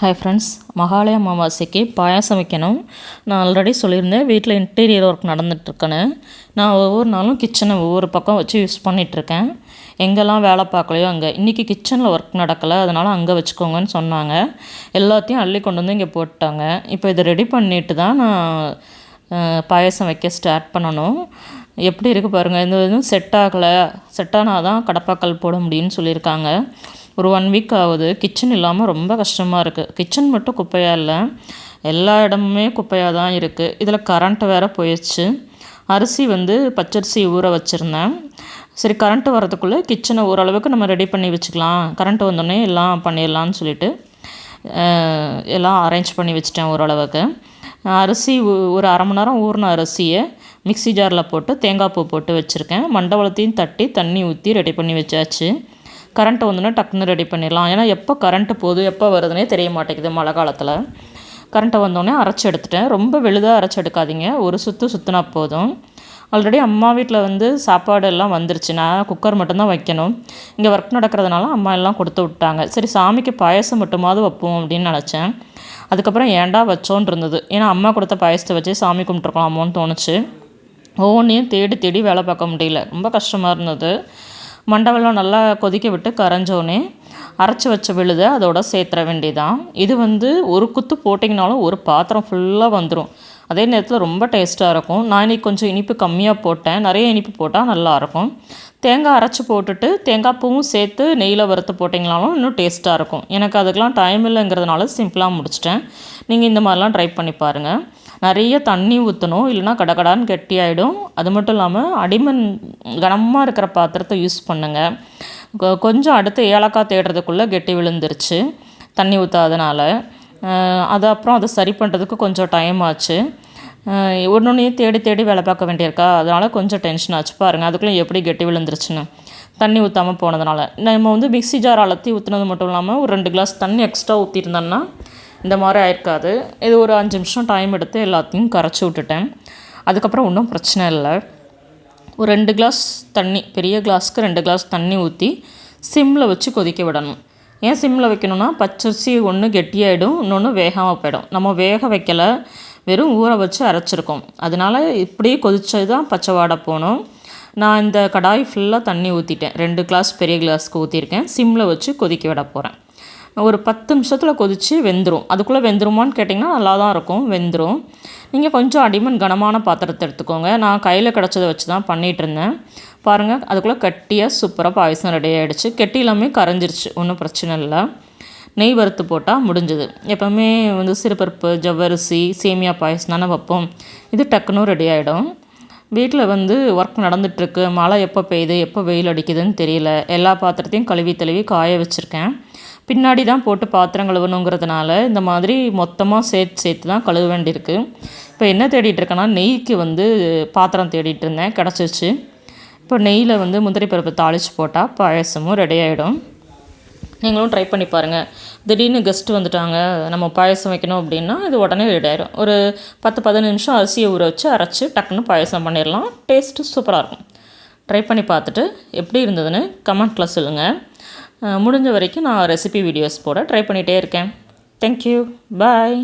Hi friends Mahalaya அமாவாசைக்கு பாயாசம் வைக்கணும். நான் ஆல்ரெடி சொல்லியிருந்தேன் வீட்டில் இன்டீரியர் ஒர்க் நடந்துகிட்ருக்கேன்னு நான் ஒவ்வொரு நாளும் கிச்சனை ஒவ்வொரு பக்கம் வச்சு யூஸ் பண்ணிகிட்ருக்கேன் எங்கெல்லாம் வேலை பார்க்கலையோ அங்கே. இன்றைக்கி கிச்சனில் ஒர்க் நடக்கலை அதனால் அங்கே வச்சுக்கோங்கன்னு சொன்னாங்க. எல்லாத்தையும் அள்ளி கொண்டு வந்து இங்கே போட்டாங்க இப்போ இதை ரெடி பண்ணிட்டு தான் நான் பாயசம் வைக்க ஸ்டார்ட் பண்ணணும். எப்படி இருக்குது பாருங்கள் இந்த இதுவும் செட் ஆகலை. செட் ஆனால் தான் கடப்பாக்கல் போட முடியும்னு சொல்லியிருக்காங்க. ஒரு ஒன் வீக் ஆகுது. கிச்சன் இல்லாமல் ரொம்ப கஷ்டமாக இருக்குது கிச்சன் மட்டும் குப்பையாக இல்லை. எல்லா இடமுமே குப்பையாக தான் இருக்குது இதில் கரண்ட்டு வேறு போயிடுச்சு அரிசி வந்து பச்சரிசி ஊற வச்சுருந்தேன். சரி கரண்ட்டு வரதுக்குள்ளே கிச்சனை ஓரளவுக்கு நம்ம ரெடி பண்ணி வச்சுக்கலாம். கரண்ட் வந்தோடனே எல்லாம் பண்ணிடலான்னு சொல்லிவிட்டு எல்லாம் அரேஞ்ச் பண்ணி வச்சுட்டேன் ஓரளவுக்கு. அரிசி ஒரு அரை மணி நேரம் ஊறின அரிசியை மிக்சி ஜாரில் போட்டு தேங்காய் பூ போட்டு வச்சுருக்கேன். மண்டபலத்தையும் தட்டி தண்ணி ஊற்றி ரெடி பண்ணி வச்சாச்சு. கரண்ட்டு வந்தோன்னே டக்குன்னு ரெடி பண்ணிடலாம். ஏன்னா எப்போ கரண்ட்டு போகுது எப்போ வருதுன்னே தெரிய மாட்டேங்குது மழை காலத்தில். கரண்ட்டை வந்தோடனே அரைச்சி எடுத்துட்டேன். ரொம்ப வெளுதாக அரைச்சி எடுக்காதீங்க. ஒரு சுற்று சுற்றினா போதும். ஆல்ரெடி அம்மா வீட்டில் வந்து சாப்பாடு எல்லாம் வந்துருச்சு. நான் குக்கர் மட்டும்தான் வைக்கணும். இங்கே ஒர்க் நடக்கிறதுனால அம்மா எல்லாம் கொடுத்து விட்டாங்க. சரி சாமிக்கு பாயசம் மட்டுமாவது வைப்போம் அப்படின்னு நினச்சேன். அதுக்கப்புறம் ஏண்டா வச்சோன் இருந்தது. ஏன்னா அம்மா கொடுத்த பாயசத்தை வச்சு சாமி கும்பிட்டுருக்கலாமோன்னு தோணுச்சு. ஒவ்வொன்றையும் தேடி தேடி வேலை பார்க்க முடியல. ரொம்ப கஷ்டமாக இருந்தது. மண்டவெல்லாம் நல்லா கொதிக்க விட்டு கரைஞ்சோடனே அரைச்சி வச்ச விழுதை அதோட சேர்த்துற வேண்டியதான் இது வந்து ஒரு குத்து போட்டிங்கனாலும் ஒரு பாத்திரம் ஃபுல்லாக வந்துடும் அதே நேரத்தில் ரொம்ப டேஸ்ட்டாக இருக்கும். நான் இன்றைக்கி கொஞ்சம் இனிப்பு கம்மியாக போட்டேன். நிறைய இனிப்பு போட்டால் நல்லாயிருக்கும் தேங்காய் அரைச்சி போட்டுட்டு தேங்காய் பூவும் சேர்த்து நெய்யில் வறுத்து போட்டிங்கனாலும் இன்னும் டேஸ்ட்டாக இருக்கும். எனக்கு அதுக்கெலாம் டைம் இல்லைங்கிறதுனால சிம்பிளாக முடிச்சிட்டேன். நீங்கள் இந்த மாதிரிலாம் ட்ரை பண்ணி பாருங்கள் நிறைய தண்ணி ஊற்றணும் இல்லைனா கடகடான்னு கெட்டியாயிடும். அது மட்டும் இல்லாமல் அடிமண் கனமாக இருக்கிற பாத்திரத்தை யூஸ் பண்ணுங்கள் கொஞ்சம் அடுத்து ஏலக்காய் தேடுறதுக்குள்ளே கெட்டி விழுந்துருச்சு தண்ணி ஊற்றாதனால அது அப்புறம் அதை சரி பண்ணுறதுக்கு கொஞ்சம் டைம் ஆச்சு. ஒன்றுன்னையும் தேடி தேடி வேலை பார்க்க வேண்டியிருக்கா? அதனால் கொஞ்சம் டென்ஷன் ஆச்சு. பாருங்கள் அதுக்குள்ளே எப்படி கெட்டி விழுந்துருச்சுன்னு. தண்ணி ஊற்றாமல் போனதுனால. நம்ம வந்து மிக்சி ஜார் அலத்தி ஊற்றுனது மட்டும் இல்லாமல் ஒரு ரெண்டு கிளாஸ் தண்ணி எக்ஸ்ட்ரா ஊற்றிருந்தோன்னா இந்த மாதிரி ஆயிருக்காது. இது ஒரு அஞ்சு நிமிஷம் டைம் எடுத்து எல்லாத்தையும் கரைச்சி விட்டுட்டேன். அதுக்கப்புறம் ஒன்றும் பிரச்சனை இல்லை. ஒரு ரெண்டு கிளாஸ் தண்ணி பெரிய கிளாஸ்க்கு ரெண்டு கிளாஸ் தண்ணி ஊற்றி சிம்மில் வச்சு கொதிக்க விடணும். ஏன் சிம்மில் வைக்கணும்னா பச்சரிசி ஒன்று கெட்டியாகிடும் இன்னொன்று வேகாமல் போயிடும். நம்ம வேக வைக்கலை வெறும் ஊற வச்சு அரைச்சிருக்கோம். அதனால் இப்படியே கொதிச்சது தான் பச்சை வாடை போகணும் நான் இந்த கடாய் ஃபுல்லாக தண்ணி ஊற்றிட்டேன் ரெண்டு கிளாஸ் பெரிய கிளாஸ்க்கு ஊற்றிருக்கேன் சிம்மில் வச்சு கொதிக்க விட போகிறேன் ஒரு பத்து நிமிஷத்தில் கொதித்து வெந்துடும் அதுக்குள்ளே வெந்துருமான்னு கேட்டிங்கன்னா நல்லா தான் இருக்கும். வெந்துடும் நீங்கள் கொஞ்சம் அடிமன் கனமான பாத்திரத்தை எடுத்துக்கோங்க. நான் கையில் கிடச்சதை வச்சு தான் பண்ணிகிட்டு இருந்தேன் பாருங்கள் அதுக்குள்ளே கட்டியாக சூப்பராக பாயசம் ரெடி ஆகிடுச்சு கெட்டி எல்லாமே கரைஞ்சிருச்சு. ஒன்றும் பிரச்சனை இல்லை. நெய் வறுத்து போட்டால் முடிஞ்சது. எப்போவுமே வந்து சிறுபருப்பு ஜவ்வரிசி சேமியா பாயசம் தானே வைப்போம். இது டக்குன்னு ரெடி ஆகிடும் வீட்டில் வந்து ஒர்க் நடந்துகிட்ருக்கு மழை எப்போ பெய்யுது எப்போ வெயில் அடிக்குதுன்னு தெரியல. எல்லா பாத்திரத்தையும் கழுவி தழுவி காய வச்சுருக்கேன். பின்னாடி தான் போட்டு பாத்திரம் கழுவணுங்கிறதுனால இந்த மாதிரி மொத்தமாக சேர்த்து சேர்த்து தான் கழுவ வேண்டியிருக்கு. இப்போ என்ன தேடிட்டு இருக்கேன்னா நெய்க்கு வந்து பாத்திரம் தேடிட்டு இருந்தேன் கிடச்சிச்சு. இப்போ நெய்யில் வந்து முந்திரி பருப்பு தாளித்து போட்டால் பாயசமும் ரெடி ஆகிடும் நீங்களும் ட்ரை பண்ணி பாருங்கள் திடீர்னு கெஸ்ட்டு வந்துட்டாங்க நம்ம பாயசம் வைக்கணும் அப்படின்னா இது உடனே ரெடி ஆகிடும் ஒரு பத்து பதினஞ்சு நிமிஷம் அரிசியை ஊற வச்சு அரைச்சி டக்குன்னு பாயசம் பண்ணிடலாம். டேஸ்ட்டு சூப்பராக இருக்கும். ட்ரை பண்ணி பார்த்துட்டு எப்படி இருந்ததுன்னு கமெண்ட்டில் சொல்லுங்கள் முடிஞ்ச வரைக்கும் நான் ரெசிபி வீடியோஸ் போட ட்ரை பண்ணிகிட்டே இருக்கேன். Thank you bye